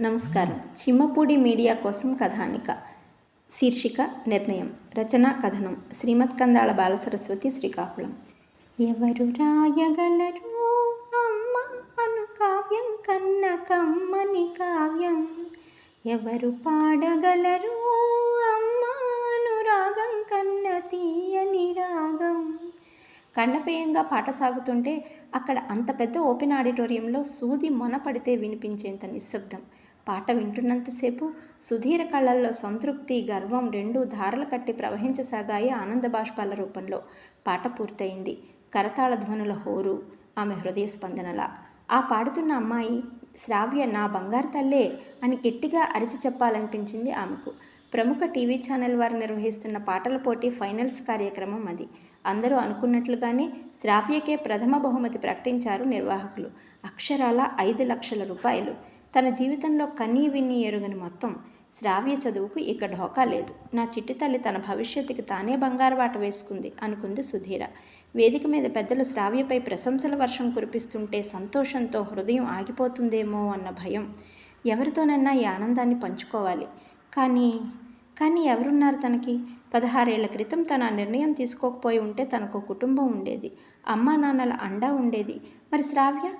నమస్కారం. చిమ్మపూడి మీడియా కోసం కథానిక. శీర్షిక నిర్ణయం. రచన కథనం. శ్రీమత్ కందాళ బాలసరస్వతి శ్రీకాకుళం. ఎవరు రాయగలరు అమ్మ అను కావ్యం కన్న కమ్మని కావ్యం. ఎవరు పాడగలరు అమ్మ అనురాగం కన్న తీయని రాగం. కండపేయంగా పాట సాగుతుంటే అక్కడ అంత పెద్ద ఓపెన్ ఆడిటోరియంలో సూది మొన పడితే వినిపించేంత నిశ్శబ్దం. పాట వింటున్నంతసేపు సుధీర కళ్ళల్లో సంతృప్తి గర్వం రెండూ ధారలు కట్టి ప్రవహించసాగాయి ఆనంద బాష్పాల రూపంలో. పాట పూర్తయింది. కరతాళ ధ్వనుల హోరు. ఆమె హృదయ స్పందనలా. ఆ పాడుతున్న అమ్మాయి శ్రావ్య నా బంగారు తల్లే అని గట్టిగా అరిచి చెప్పాలనిపించింది ఆమెకు. ప్రముఖ టీవీ ఛానల్ వారు నిర్వహిస్తున్న పాటల పోటీ ఫైనల్స్ కార్యక్రమం అది. అందరూ అనుకున్నట్లుగానే శ్రావ్యకే ప్రథమ బహుమతి ప్రకటించారు నిర్వాహకులు. అక్షరాల ఐదు లక్షల రూపాయలు. తన జీవితంలో కన్నీ విన్నీ ఎరుగని మొత్తం శ్రావ్య చదువుకు ఇక ఢోకా లేదు. నా చిట్టి తల్లి తన భవిష్యత్తుకి తానే బంగారు బాట వేసుకుంది అనుకుంది సుధీర. వేదిక మీద పెద్దలు శ్రావ్యపై ప్రశంసల వర్షం కురిపిస్తుంటే సంతోషంతో హృదయం ఆగిపోతుందేమో అన్న భయం ఎవరితోనన్నా ఈ ఆనందాన్ని పంచుకోవాలి. కానీ కానీ ఎవరున్నారు తనకి? పదహారేళ్ళ క్రితం తన ఆ నిర్ణయం తీసుకోకపోయి ఉంటే తనకు కుటుంబం ఉండేది. అమ్మా నాన్నల అండా ఉండేది. మరి శ్రావ్య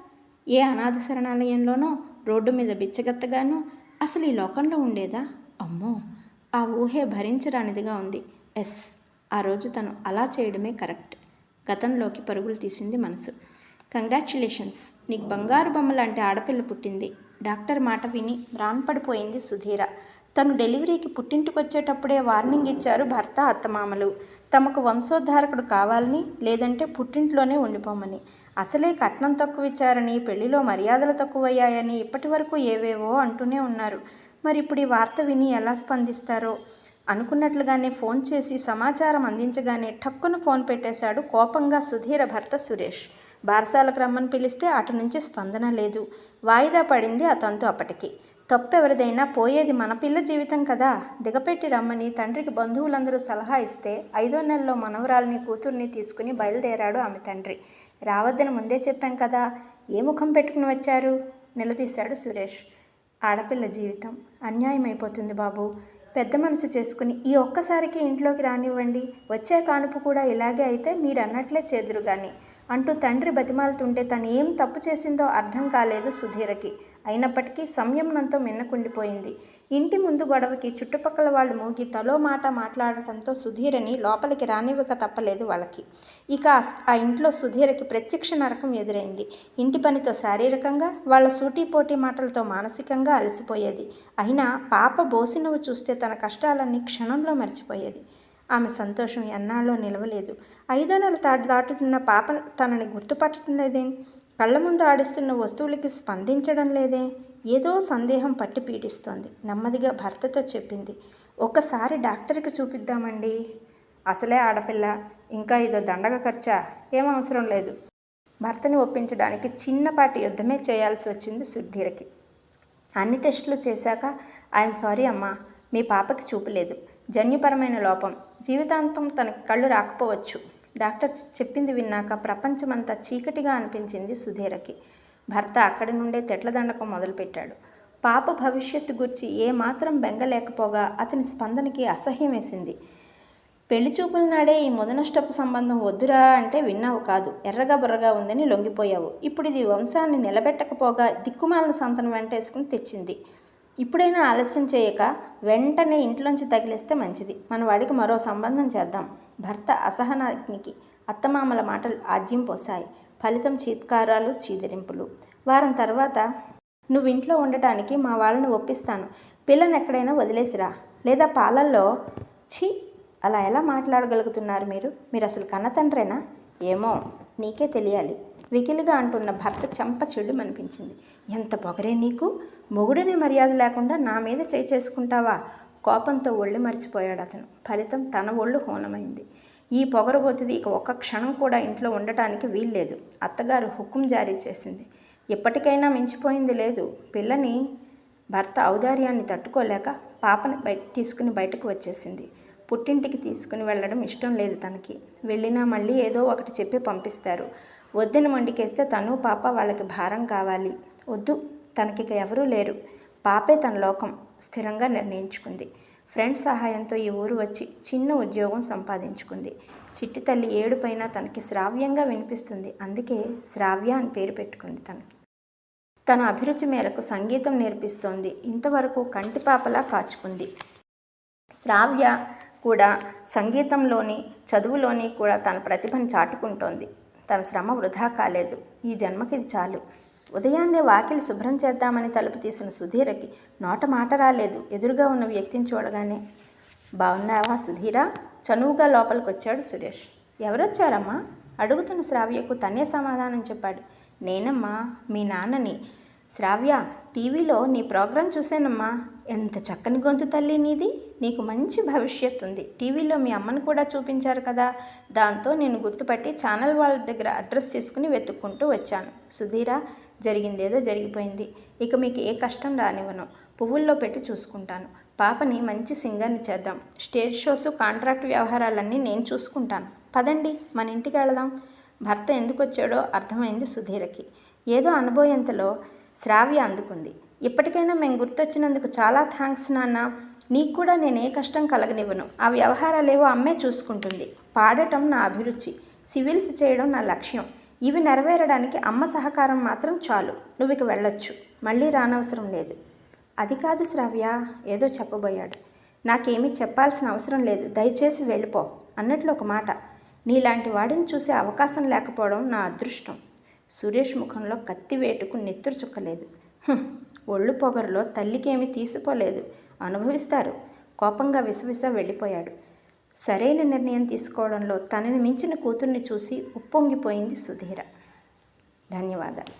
ఏ అనాథ శరణాలయంలోనో రోడ్డు మీద బిచ్చగత్తగాను అసలు ఈ లోకంలో ఉండేదా? అమ్మో! ఆ ఊహే భరించరానిదిగా ఉంది. ఎస్ ఆ రోజు తను అలా చేయడమే కరెక్ట్. గతంలోకి పరుగులు తీసింది మనసు. కంగ్రాచులేషన్స్! నీకు బంగారు బొమ్మ లాంటి ఆడపిల్ల పుట్టింది. డాక్టర్ మాట విని రాన్పడిపోయింది సుధీర. తను డెలివరీకి పుట్టింటికి వచ్చేటప్పుడే వార్నింగ్ ఇచ్చారు భర్త అత్తమామలు. తమకు వంశోద్ధారకుడు కావాలని లేదంటే పుట్టింట్లోనే ఉండిపోమని. అసలే కట్నం తక్కువ ఇచ్చారని పెళ్ళిలో మర్యాదలు తక్కువయ్యాయని ఇప్పటి వరకు ఏవేవో అంటూనే ఉన్నారు. మరి ఇప్పుడు ఈ వార్త విని ఎలా స్పందిస్తారో? అనుకున్నట్లుగానే ఫోన్ చేసి సమాచారం అందించగానే టక్కున ఫోన్ పెట్టేశాడు కోపంగా సుధీర భర్త సురేష్. బారసాలకు రమ్మని పిలిస్తే అటు నుంచి స్పందన లేదు. వాయిదా పడింది అతంతు అప్పటికి. తప్పెవరిదైనా పోయేది మన పిల్ల జీవితం కదా. దిగపెట్టి రమ్మని తండ్రికి బంధువులందరూ సలహా ఇస్తే ఐదో నెలలో మనవరాల్ని కూతుర్ని తీసుకుని బయలుదేరాడు ఆమె తండ్రి. రావద్దని ముందే చెప్పాం కదా ఏ ముఖం పెట్టుకుని వచ్చారు? నిలదీశాడు సురేష్. ఆడపిల్ల జీవితం అన్యాయం అయిపోతుంది బాబు. పెద్ద మనసు చేసుకుని ఈ ఒక్కసారికి ఇంట్లోకి రానివ్వండి. వచ్చే కానుపు కూడా ఇలాగే అయితే మీరు అన్నట్లే చేదురు కానీ అంటూ తండ్రి బతిమాలుతుంటే తను ఏం తప్పు చేసిందో అర్థం కాలేదు సుధీరకి. అయినప్పటికీ సంయమనంతో మిన్నకుండిపోయింది. ఇంటి ముందు గొడవకి చుట్టుపక్కల వాళ్ళు మూగి తలో మాట మాట్లాడటంతో సుధీరని లోపలికి రానివ్వక తప్పలేదు వాళ్ళకి. ఇక ఆ ఇంట్లో సుధీరకి ప్రత్యక్ష నరకం ఎదురైంది. ఇంటి పనితో శారీరకంగా వాళ్ళ సూటీపోటీ మాటలతో మానసికంగా అలసిపోయేది. అయినా పాప బోసినవి చూస్తే తన కష్టాలన్నీ క్షణంలో మర్చిపోయేది. ఆమె సంతోషం ఎన్నాళ్ళో నిలవలేదు. ఐదో నెల తాటి దాటుతున్న పాప తనని గుర్తుపట్టడం లేదే కళ్ళ ముందు ఆడిస్తున్న వస్తువులకి స్పందించడం లేదే. ఏదో సందేహం పట్టి పీడిస్తోంది. నెమ్మదిగా భర్తతో చెప్పింది. ఒకసారి డాక్టర్కి చూపిద్దామండి. అసలే ఆడపిల్ల. ఇంకా ఇదో దండగ ఖర్చా? ఏమవసరం లేదు. భర్తని ఒప్పించడానికి చిన్నపాటి యుద్ధమే చేయాల్సి వచ్చింది సుధీరకి. అన్ని టెస్టులు చేశాక ఐఎమ్ సారీ అమ్మా. మీ పాపకి చూపలేదు. జన్యుపరమైన లోపం. జీవితాంతం తనకి కళ్ళు రాకపోవచ్చు. డాక్టర్ చెప్పింది విన్నాక ప్రపంచమంతా చీకటిగా అనిపించింది సుధీరకి. భర్త అక్కడి నుండే తెట్లదండకం మొదలుపెట్టాడు. పాప భవిష్యత్తు గురించి ఏమాత్రం బెంగలేకపోగా అతని స్పందనకి అసహ్యం వేసింది. పెళ్ళి చూపుల నాడే ఈ ముదనష్టపు సంబంధం వద్దురా అంటే విన్నావు కాదు. ఎర్రగా బుర్రగా ఉందని లొంగిపోయావు. ఇప్పుడు ఇది వంశాన్ని నిలబెట్టకపోగా దిక్కుమాలిన సంతనం వెంటేసుకుని తెచ్చింది. ఇప్పుడైనా ఆలస్యం చేయక వెంటనే ఇంట్లోంచి తగిలేస్తే మంచిది. మన వాడికి మరో సంబంధం చేద్దాం. భర్త అసహనానికి అత్తమామల మాటలు ఆజ్యం పోసాయి. ఫలితం చీత్కారాలు చీదరింపులు. వారం తర్వాత నువ్వు ఇంట్లో ఉండటానికి మా వాళ్ళని ఒప్పిస్తాను. పిల్లని ఎక్కడైనా వదిలేసిరా? లేదా పాలల్లో? ఛీ! అలా ఎలా మాట్లాడగలుగుతున్నారు మీరు? మీరు అసలు కన్నతండ్రేనా ఏమో నీకే తెలియాలి. వికిలిగా అంటున్న భర్త చెంప చెడు అనిపించింది ఎంత పొగరే నీకు? మొగుడనే మర్యాద లేకుండా నా మీద చేయి చేసుకుంటావా? కోపంతో ఒళ్ళు మరిచిపోయాడు అతను. ఫలితం తన ఒళ్ళు హోనమైంది. ఈ పొగరబోతుది ఇక ఒక్క క్షణం కూడా ఇంట్లో ఉండటానికి వీల్లేదు. అత్తగారు హుకుం జారీ చేసింది. ఎప్పటికైనా మించిపోయింది లేదు. పిల్లని భర్త ఔదార్యాన్ని తట్టుకోలేక పాపని బయట తీసుకుని బయటకు వచ్చేసింది. పుట్టింటికి తీసుకుని వెళ్ళడం ఇష్టం లేదు తనకి. వెళ్ళినా మళ్ళీ ఏదో ఒకటి చెప్పి పంపిస్తారు. వద్దని మొండికేస్తే తను పాప వాళ్ళకి భారం కావాలి. వద్దు. తనకిక ఎవరూ లేరు. పాపే తన లోకం స్థిరంగా నిర్ణయించుకుంది. ఫ్రెండ్ సహాయంతో ఈ ఊరు వచ్చి చిన్న ఉద్యోగం సంపాదించుకుంది. చిట్టి తల్లి ఏడుపైన తనకి శ్రావ్యంగా వినిపిస్తుంది. అందుకే శ్రావ్య అని పేరు పెట్టుకుంది తనకి. తన అభిరుచి మేరకు సంగీతం నేర్పిస్తోంది. ఇంతవరకు కంటిపాపలా కాచుకుంది. శ్రావ్య కూడా సంగీతంలోని చదువులోని కూడా తన ప్రతిభను చాటుకుంటోంది. తన శ్రమ వృధా కాలేదు. ఈ జన్మకి ఇది చాలు. ఉదయాన్నే వాకిలి శుభ్రం చేద్దామని తలుపు తీసిన సుధీరకి నోట మాట రాలేదు. ఎదురుగా ఉన్న వ్యక్తిని చూడగానే బాగున్నావా సుధీరా? చనువుగా లోపలికి వచ్చాడు సురేష్. ఎవరొచ్చారమ్మా? అడుగుతున్న శ్రావ్యకు తనే సమాధానం చెప్పాడు. నేనమ్మా మీ నాన్నని. శ్రావ్య టీవీలో నీ ప్రోగ్రాం చూశానమ్మా. ఎంత చక్కని గొంతు తల్లి నీది. నీకు మంచి భవిష్యత్తు ఉంది టీవీలో మీ అమ్మను కూడా చూపించారు కదా. దాంతో నేను గుర్తుపట్టి ఛానల్ వాళ్ళ దగ్గర అడ్రస్ తీసుకుని వెతుక్కుంటూ వచ్చాను. సుధీరా జరిగిందేదో జరిగిపోయింది. ఇక మీకు ఏ కష్టం రానివ్వను. పువ్వుల్లో పెట్టి చూసుకుంటాను. పాపని మంచి సింగర్ని చేద్దాం. స్టేజ్ షోస్ కాంట్రాక్ట్ వ్యవహారాలన్నీ నేను చూసుకుంటాను. పదండి మన ఇంటికి వెళదాం. భర్త ఎందుకు వచ్చాడో అర్థమైంది సుధీరకి. ఏదో అనుభోయంతలో శ్రావ్య అందుకుంది. ఇప్పటికైనా మేము గుర్తొచ్చినందుకు చాలా థ్యాంక్స్ నాన్న. నీకు కూడా నేను ఏ కష్టం కలగనివ్వను. ఆ వ్యవహారాలేవో అమ్మే చూసుకుంటుంది. పాడటం నా అభిరుచి. సివిల్స్ చేయడం నా లక్ష్యం. ఇవి నెరవేరడానికి అమ్మ సహకారం మాత్రం చాలు. నువ్వు ఇక వెళ్ళొచ్చు. మళ్ళీ రానవసరం లేదు. అది కాదు శ్రావ్య ఏదో చెప్పబోయాడు. నాకేమీ చెప్పాల్సిన అవసరం లేదు. దయచేసి వెళ్ళిపో అన్నట్లు ఒక మాట. నీలాంటి వాడిని చూసే అవకాశం లేకపోవడం నా అదృష్టం. సురేష్ ముఖంలో కత్తి వేటుకు నెత్తురు చుక్కలేదు. ఒళ్ళు పొగరులో తల్లికేమీ తీసుకోలేదు. అనుభవిస్తారు. కోపంగా విసవిస వెళ్ళిపోయాడు. సరైన నిర్ణయం తీసుకోవడంలో తనని మించిన కూతుర్ని చూసి ఉప్పొంగిపోయింది సుధీర. ధన్యవాదాలు.